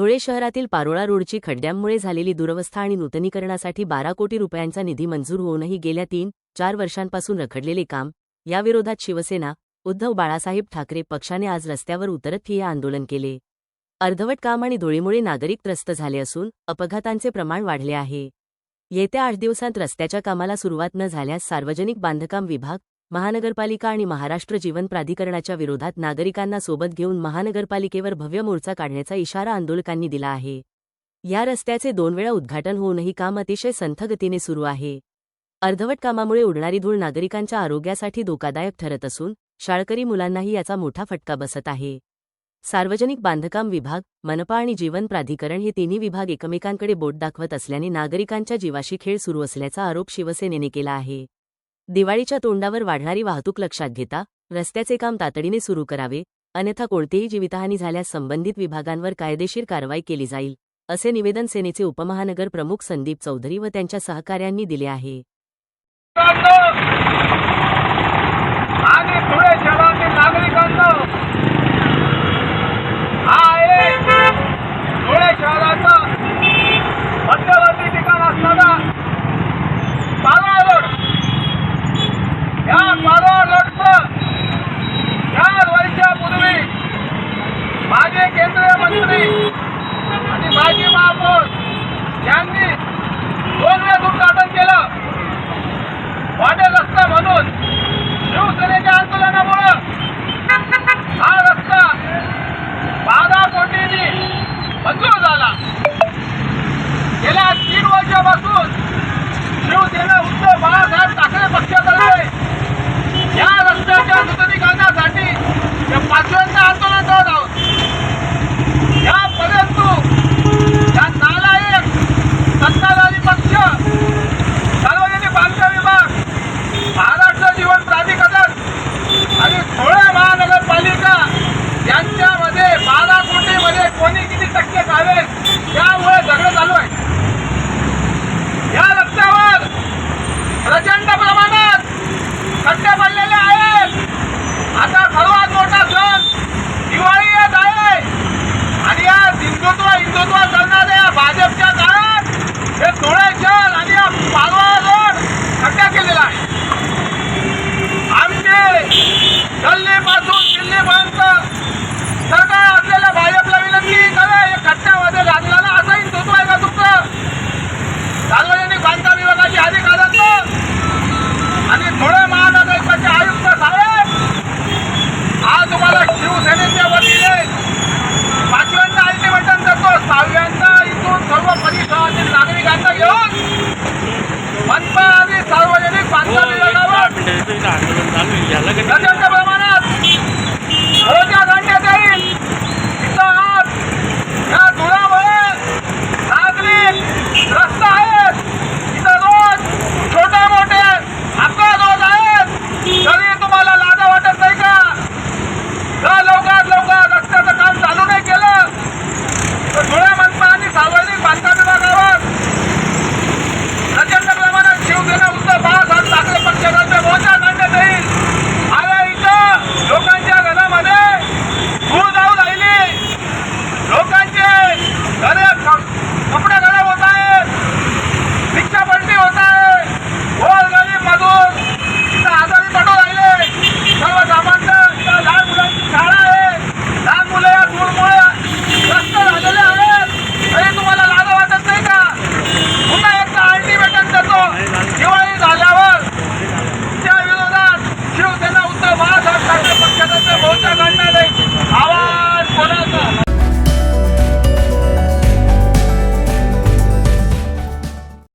धुळे शहरातील पारोळा रोडची खड्ड्यांमुळे झालेली दुरवस्था आणि नूतनीकरणासाठी बारा कोटी रुपयांचा निधी मंजूर होऊनही गेल्या तीन चार वर्षांपासून रखडलेले काम याविरोधात शिवसेना उद्धव बाळासाहेब ठाकरे पक्षाने आज रस्त्यावर उतरत ठिय्या आंदोलन केले. अर्धवट काम आणि धुळीमुळे नागरिक त्रस्त झाले असून अपघातांचे प्रमाण वाढले आहे. येत्या आठ दिवसांत रस्त्याच्या कामाला सुरुवात न झाल्यास सार्वजनिक बांधकाम विभाग महानगरपालिका आणि महाराष्ट्र जीवन प्राधिकरणाच्या विरोधात नागरिकांना सोबत घेऊन महानगरपालिकेवर भव्य मोर्चा काढण्याचा इशारा आंदोलकांनी दिला आहे. या रस्त्याचे दोन वेळा उद्घाटन होऊनही काम अतिशय संथ गतीने सुरू आहे. अर्धवट कामामुळे उडणारी धूळ नागरिकांच्या आरोग्यासाठी धोकादायक ठरत असून शाळकरी मुलांनाही याचा मोठा फटका बसत आहे. सार्वजनिक बांधकाम विभाग मनपा आणि जीवन प्राधिकरण हे तिन्ही विभाग एकमेकांकडे बोट दाखवत असल्याने नागरिकांच्या जीवाशी खेळ सुरू असल्याचा आरोप शिवसेनेने केला आहे. दिवाळीच्या तोंडावर वाढणारी वाहतूक लक्षात घेता रस्त्याचे काम तातडीने सुरू करावे अन्यथा कोणतीही जीवितहानी झाल्यास संबंधित विभागांवर कायदेशीर कारवाई केली जाईल असे निवेदन सेनेचे उपमहानगर प्रमुख संदीप चौधरी व त्यांच्या सहकाऱ्यांनी दिले आहे आणि धुळे शहरातील नागरिकांना हा एक धुळे शहराचा मध्यवर्ती ठिकाण असणारा पारोळा रोड या पारोळा रोडचं चार वर्षापूर्वी माजी केंद्रीय मंत्री आणि माजी महापौर यांनी दोन वेळेस उद्घाटन केलं वाटेल रस्ता म्हणून शिवसेनेच्या आंदोलनामुळं हा रस्ता बारा कोटींनी मंजूर झाला गेल्या तीन वर्षापासून शिवसेना उद्धव बाळासाहेब ठाकरे पक्षातर्फे या रस्त्याच्या नूतनीकरणासाठी हे पाचव्यांदा आंदोलन करत आहोत या परंतु या नालायक सत्ताधारी पक्ष सार्वजनिक बांधकाम विभाग महाराष्ट्र जीवन प्राधिकरण आणि धुळे महानगरपालिका यांच्यामध्ये बारा कोटीमध्ये कोणी किती टक्के खावे त्यामुळे झगडं चालू आहे या रस्त्यावर प्रचंड प्रमाणात खड्डे पडलेले आहेत आता सर्वात मोठा सण दिवाळी येत आहे. आणि या हिंदुत्व हिंदुत्व करणाऱ्या भाजपच्या मनपा आणि